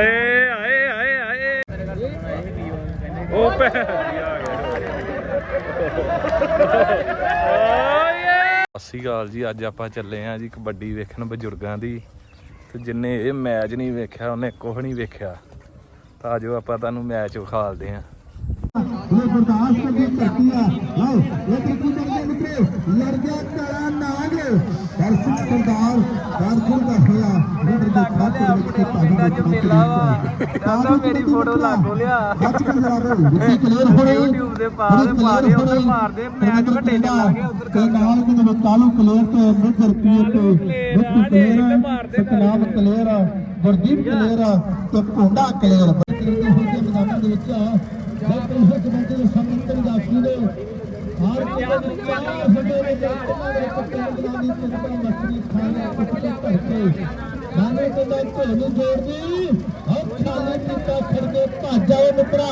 ਬੱਲੇ ਆਏ ਆਏ ਆਏ। ਉਹ ਪੈ ਗਿਆ ਸਸੀ ਗਾਲ ਜੀ ਅੱਜ ਆਪਾਂ ਚੱਲੇ ਆਂ ਜੀ ਕਬੱਡੀ ਵੇਖਣ ਬਜ਼ੁਰਗਾਂ ਦੀ। ਤੇ ਜਿੰਨੇ ਇਹ ਮੈਚ ਨਹੀਂ ਵੇਖਿਆ ਉਹਨੇ ਕੁਝ ਨਹੀਂ ਵੇਖਿਆ। ਤਾਂ ਆਜੋ ਆਪਾਂ ਤੁਹਾਨੂੰ ਮੈਚ ਵਿਖਾਲਦੇ ਆਂ। ਇਹ ਬਰਦਾਸ਼ਤ ਦੀ ਧਰਤੀ ਆ। ਲਓ ਇਹ ਤਰੀਕੀ ਕਰਦੇ ਮਿੱਤਰੋ ਲੜ ਗਿਆ ਕਾਲਾ ਨਾਗ। ਸਿੰਘ ਸਰਦਾਰ ਕਾਰਕੁਨ ਦਾ ਹੋਇਆ। ਲੀਡਰ ਦੇ ਖਾਤੇ ਵਿੱਚ ਤੇ ਪਿੰਡਾਂ ਚ ਮੇਲਾ ਵਾ। ਕਹਿੰਦਾ ਮੇਰੀ ਫੋਟੋ ਲਾ ਕੋ ਲਿਆ ਅੱਜ ਕੱਲ ਜਰਾ ਵਿੱਕੀ ਕਲੀਅਰ ਹੋ ਰਹੇ YouTube ਦੇ ਪਾ ਦੇ ਪਾ ਦੇ ਉਧਰ ਮਾਰਦੇ ਮੈਚ ਘਟੇ ਚੱਲਾਂਗੇ ਉਧਰ ਤੇ ਨਾਲ ਕਿ ਜਦੋਂ ਕਾਲੂ ਕਲੀਅਰ ਤੇ ਨਿੱਧਰ ਪੀਰ ਤੇ ਵਿੱਕੀ ਕਲੀਅਰ ਸਤਨਾਮ ਕਲੀਅਰ ਗੁਰਦੀਪ ਕਲੀਅਰ ਤੇ ਭੋਂਡਾ ਕਲੀਅਰ ਬੜੀ ਹੋ ਕੇ ਮੈਦਾਨ ਦੇ ਵਿੱਚ ਡਾਕਟਰ ਹੁਸਨ ਕਮੇਟੀ ਦੇ ਸੰਮਤਰ ਦਾਖੀ ਨੇ ਹਾਰ ਕੇ ਦਾ ਢੋਲ ਜੋੜਦੀ ਹੱਥ ਖਾਲੇ ਟਿੱਕਾ ਖੜ ਕੇ ਭੱਜ ਮਿੱਤਰਾ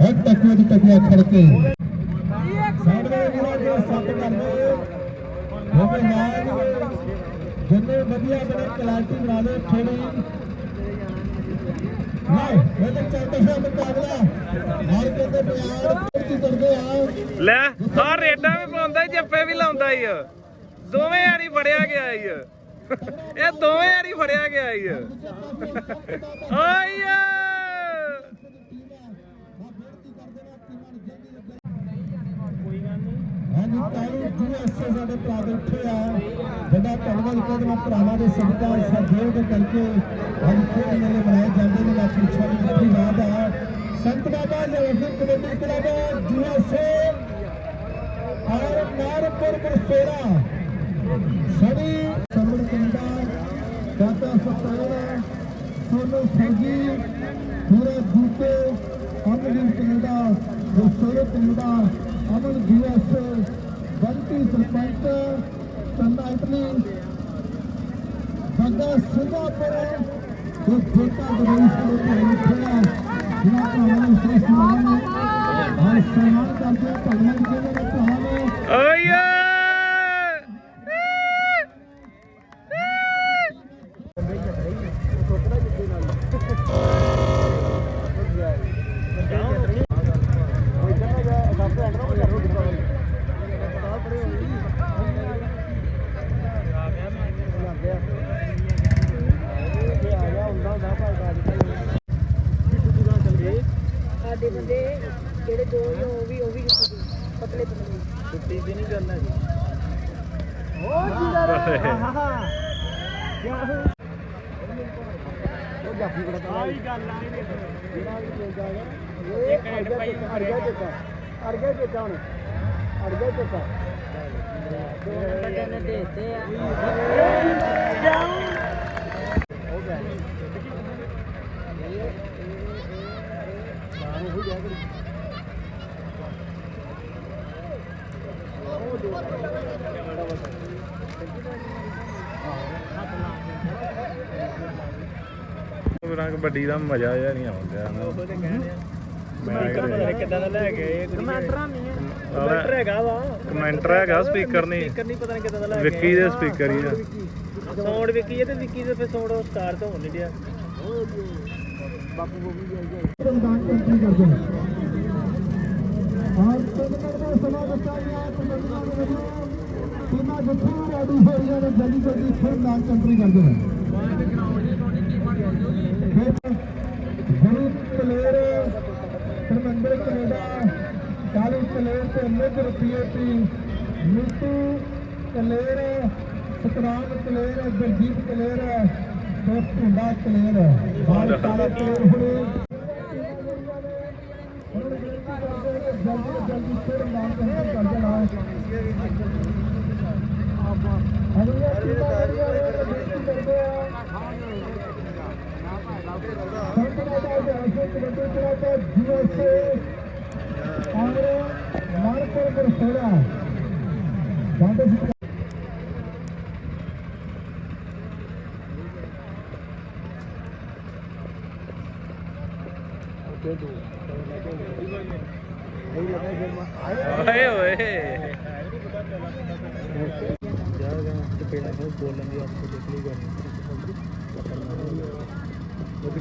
ਹੱਥ ਟੱਕੇ ਦੀ ਟੱਕਿਆ ਖੜ ਕੇ ਸਾਈਡ ਦੇ ਸੱਤ ਕਰਦੇ ਹੋਵੇ ਨਾਲ ਜਿੰਨੇ ਵਧੀਆ ਬਣੇ ਕਲਾਟੀ ਬਣਾ ਲਓ ਥੋੜੀ ਨਹੀਂ ਇਹ ਤਾਂ ਚੱਲਦਾ ਹੈ ਮੁਕਾਬਲਾ ਹਰ ਕਹਿੰਦੇ ਪਿਆਰ ਕੀ ਕਰਦੇ ਆ ਲੈ ਆ ਰੇਡਾਂ ਵੀ ਪਾਉਂਦਾ ਜੱਫੇ ਵੀ ਲਾਉਂਦਾ ਈ ਦੋਵੇਂ ਯਾਰੀ ਫੜਿਆ ਗਿਆ ਈ ਇਹ ਦੋਵੇਂ ਯਾਰੀ ਫੜਿਆ ਗਿਆ ਈ ਓ। ਤਾਰੂ ਜੂਐਸਏ ਸਾਡੇ ਭਰਾ ਦੇ ਉੱਠੇ ਆ! ਵੱਡਾ ਧੰਨਵਾਦ ਕਰਦੇ ਭਰਾਵਾਂ ਦੇ ਸਦਕਾ ਸਹਿਯੋਗ ਕਰਕੇ। ਅੱਜ ਖੇਡ ਮੇਲੇ ਮਨਾਏ ਜਾਂਦੇ ਨੇ ਮੈਂ ਪੁੱਛਿਆ ਵੀ ਕਿੱਥੇ ਯਾਦ ਆ ਸੰਤ ਬਾਬਾ ਜਵਹਰ ਕਬੱਡੀ ਕਲੱਬ ਜੂਐਸਏ ਔਰ ਨਾਰਪੁਰ ਬਰਸੇਰਾ ਸੜੀ ਸਮਰ ਕੰਡਾ ਦਾਤਾ ਸਤਾਰਾ ਸੋਨੂ ਫੌਜੀ ਪੂਰੇ ਜੂਤੇ Aman Canada ਰਸੋਲੇ Canada Aman US Bunty sarpanch Chanda Italy ਬੰਦਾ ਸਿੰਗਾਪੁਰ ਤੇ ਜੇਤਾ ਦੁਬਈ ਸਾਡੇ ਭਾਈ ਮਿੱਠਿਆ ਜਿਨ੍ਹਾਂ ਭਰਾਵਾਂ ਨੂੰ ਸ੍ਰੀ ਸਮਾਨ ਨੇ ਹਰ ਸਨਮਾਨ ਕਰਦੇ ਭਗਵਾਨ ਜੀ ਦੇ ਸਾਡੇ ਬੰਦੇ ਜਿਹੜੇ ਦੋ ਹੀ ਉਹ ਵੀ ਉਹ ਵੀ ਕੀਤੀ ਸੀ, ਪਤਲੇ ਪਤਲੇ। ਛੁੱਟੀ ਤੇ ਨਹੀਂ ਕਰਨਾ ਉਹ ਜਿੰਦਾ ਉਹ ਜਾਫੀ ਬੜਾ ਤਾਂ ਆਹੀ ਗੱਲ ਆ ਜਿਹੜਾ ਵੀ ਬੋਲਦਾ ਹੈ? ਇਹ ਅੜ ਗਿਆ ਚੇਤਾ ਅੜ ਗਿਆ ਚੇਤਾ ਅੜ ਗਿਆ ਚੇਤਾ ਹੁਣ। ਅੜ ਗਿਆ ਚੇਤਾ ਬੰਦੇ ਨੇ ਦੇਤੇ ਆ। ਹੋ ਬਾਹਰ ਹੋ ਗਿਆ ਕਰੀ ਮੇਰਾ ਕਬੱਡੀ ਦਾ ਮਜ਼ਾ ਜਿਹਾ ਨਹੀਂ ਆਉਂਦਾ ਮੈਂ ਕਿਹਾ ਕਿੱਦਾਂ ਦਾ ਲੈ ਗਏ ਕਮਾਂਡਰਾਂ ਨਹੀਂ ਹੈ। ਕਮੈਂਟਰ ਹੈਗਾ ਵਾ। ਕਮੈਂਟਰ ਹੈਗਾ ਸਪੀਕਰ ਨਹੀਂ। ਸਪੀਕਰ ਨਹੀਂ ਪਤਾ ਨਹੀਂ ਕਿੱਦਾਂ ਦਾ ਲੈ ਵਿੱਕੀ ਦੇ ਸਪੀਕਰ ਹੀ ਆ। ਸਾਊਂਡ ਵਿੱਕੀ ਹੈ ਤੇ ਵਿੱਕੀ ਦੇ ਫਿਰ ਸਾਊਂਡ ਸਟਾਰ ਤੋਂ ਹੋਣ ਡਿਆ। ਬਾਪੂ ਬੋਬੀ ਜਾਈ ਜਾਈ ਪ੍ਰਧਾਨ ਕੰਟਰੀ ਕਰਦੇ? ਨੇ ਆਹ ਤਿੰਨ ਮਿੰਟ ਸਮਾਂ ਦਿੱਤਾ ਗਿਆ ਪੰਜਾਬੀਆਂ ਦੇ ਵੱਲੋਂ ਟੀਮਾਂ ਜਿੱਥੇ ਵੀ ਰੈਡੀ ਹੋ ਰਹੀਆਂ ਨੇ ਜਲਦੀ ਜਲਦੀ ਫਿਰ ਦਾਨ ਕੰਟਰੀ ਕਰਦੇ ਨੇ ਗੁਰੂ ਕਲੇਰ ਧਰਮੰਦਰ ਕੈਨੇਡਾ ਕਾਲੀ ਕਲੇਰ ਤੇ ਨਿੱਧ ਰੁਪਏ ਤੀ ਮਿੱਟੂ ਕਲੇਰ ਸਤਰਾਮ ਕਲੇਰ ਗੁਰਦੀਪ ਕਲੇਰ ਤੇ ਭੁੰਡਾ ਕਲੇਰ ਬਾਲ ਕਾਲਾ ਕਲੇਰ ਹੁਣੇ ਜਲਦੀ ਜਲਦੀ ਫਿਰ ਦਾਨ ਕੰਟਰੀ ਕਰ ਦੇਣਾ ਅਗਲੀਆਂ ਟੀਮਾਂ ਜਿਹੜੀਆਂ ਨੇ ਬੇਨਤੀ ਕਰਦੇ ਆ ਸੰਤਨਾਦਾ ਦੇ ਅਸਲ ਕਬੱਡੀ ਕਲੱਬ ਯੂਐਸਏ ਔਰ ਨਾਰਪੁਰ ਬਰਸੋੜਾ ਜਾਂਦੇ ਬੋਲਣ ਦੀ ਆਪਕੋ ਦੇਖ ਲਈ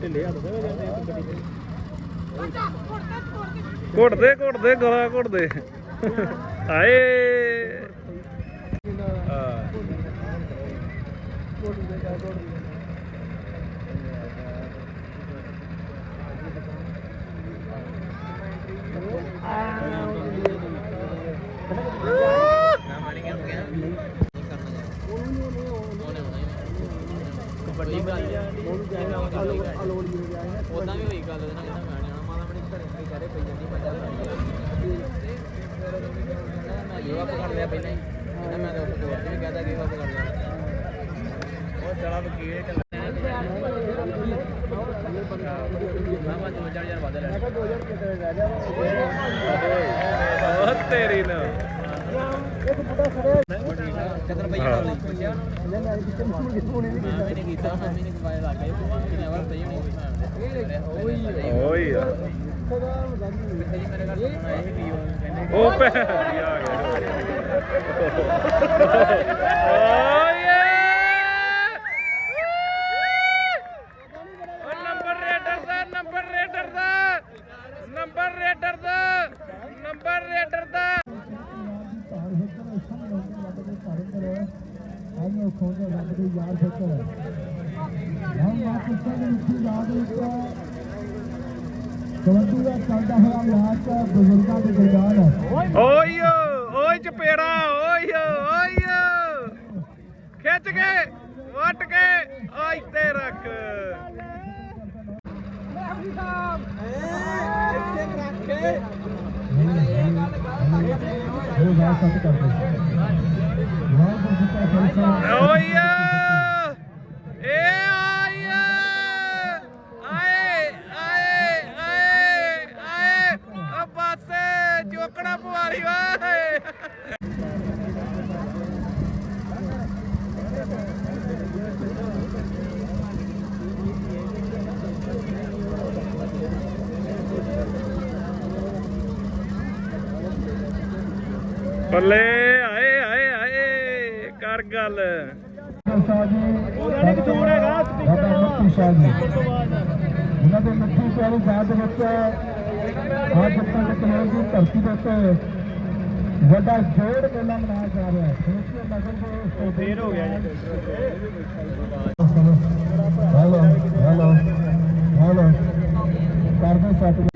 ਢਿੱਲੇ ਹੱਥ ਦੇ ਜਾਂਦੇ ਆ ਗੱਡੀ ਤੇ ਘੁੱਟਦੇ ਘੁੱਟਦੇ, ਗਲਾ ਘੁੱਟਦੇ। ਹਾਏ ਹਾਂ ਵੱਡੀ ਬਣੀ ਉਦਾਂ ਵੀ ਹੋਈ ਗੱਲ ਉਹਦੇ ਨਾਲ ਕਹਿੰਦਾ ਮੈਂ ਜਾਣਾ ਮਾਤਾ ਮਣੀ ਘਰੇ ਮੇਰੇ ਘਰੇ ਪਈ ਜਾਂਦੀ ਮੈਂ ਚੱਲ ਮੈਂ ਗੇਵਾ ਪਕੜ ਲਿਆ ਪਹਿਲਾਂ ਹੀ ਕਹਿੰਦਾ ਮੈਂ ਤਾਂ ਉੱਥੇ ਦੋਸਤ ਵੀ ਕਹਦਾ ਗੇਵਾ ਪਕੜ ਲਿਆ ਉਹ ਚਲਾ ਵਕੀਲ ਚੱਲ ਮੈਂ ਮੈਂ 2000 ਵਾਦਾ ਲੈ ਮੈਂ 2000 ਕਿਤੇ ਰਹਿ ਜਾ ਨਾ ਮੈਂ ਕਿਤੇ ਮੂੰਹ ਕਿਤੇ ਹੋਣੇ ਨਹੀਂ ਕੀਤਾ ਮੈਂ ਨਹੀਂ ਕੀਤਾ ਮੈਂ ਨਹੀਂ ਕਮਾਇਆ ਲੱਗ ਗਿਆ ਕਿੰਨੇ ਵਾਰ ਪਈ ਹੋਣੀ ਓਏ ਓਏ ਉਹ ਪੈ ਆ ਗਿਆ ਓਏ ਉਹ ਨੰਬਰ ਰੇਡਰ ਦਾ ਨੰਬਰ ਰੇਡਰ ਦਾ ਨੰਬਰ ਰੇਡਰ ਦਾ ਨੰਬਰ ਰੇਡਰ ਦਾ ਆਈਓ ਯਾਰ ਫਿਕਰ ਹਮ ਪਾਕਿਸਤਾਨ ਦੇ ਵਿੱਚ ਯਾਦ ਇੱਕ ਕਬੱਡੀ ਦਾ ਚੱਲਦਾ ਹੋਇਆ ਮੈਚ ਬਜ਼ੁਰਗਾਂ ਦੇ ਦਰਮਿਆਨ ਓਏ ਓਏ ਚਪੇੜਾ ਓਏ ਓਏ ਖਿੱਚ ਕੇ ਵੱਟ ਕੇ ਆ। ਇੱਥੇ ਰੱਖ ਇਹ ਗੱਲ ਸੱਚ ਕਰਦੇ ਵਾਹਿਗੁਰੂ ਜੀ ਕਾ ਖਾਲਸਾ ਓਏ ਏ ਆਏ ਆਏ ਆਏ ਆਏ ਆਏ ਆ ਪਾਸੇ ਚੋਕੜਾ ਪੁਆਰੀ ਵਾਏ ਬੱਲੇ ਆਏ ਆਏ ਆਏ ਕਰ ਗੱਲ। ਖਾਲਸਾ ਜੀ ਉਹਨਾਂ ਨੇ ਕਸੂਰ ਹੈਗਾ ਸਪੀਕਰ ਦਾ। ਸ਼ਾਹ ਜੀ। ਉਹਨਾਂ ਦੇ ਮਿੱਠੀ ਪਿਆਰੀ ਯਾਦ ਵਿੱਚ ਅੱਜ ਪਿੰਡ ਕਨੌਰ ਦੀ ਧਰਤੀ ਦੇ ਉੱਤੇ ਵੱਡਾ ਜੋੜ ਮੇਲਾ ਮਨਾਇਆ ਜਾ ਰਿਹਾ ਹੈ। ਸੋਚਿਓ ਨਗਰ ਦੇ ਫੇਰ ਹੋ ਗਿਆ ਜੀ। Hello hello hello. ਕਰਦੇ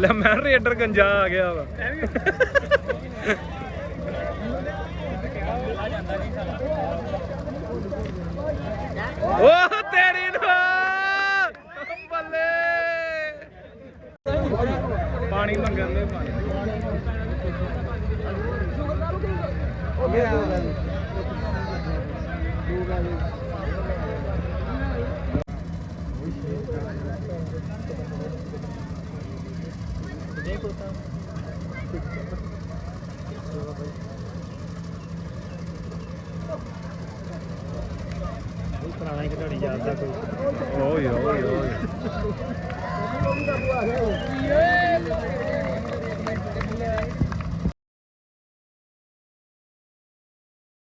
ਲੈ, ਮੈਂ ਰੇਡਰ ਗੰਜਾ ਆ ਗਿਆ ਵਾ। ਉਹ ਤੇਰੀ ਨੂੰ! ਬੱਲੇ! ਪਾਣੀ ਮੰਗਣ ਦੇ ਪਾਣੀ ਪੁਰਾਣਾ ਇੱਕ ਤੁਹਾਡੀ ਯਾਦ ਜਾਂਦਾ ਕੋਈ। ਓਏ ਓਏ ਓਏ।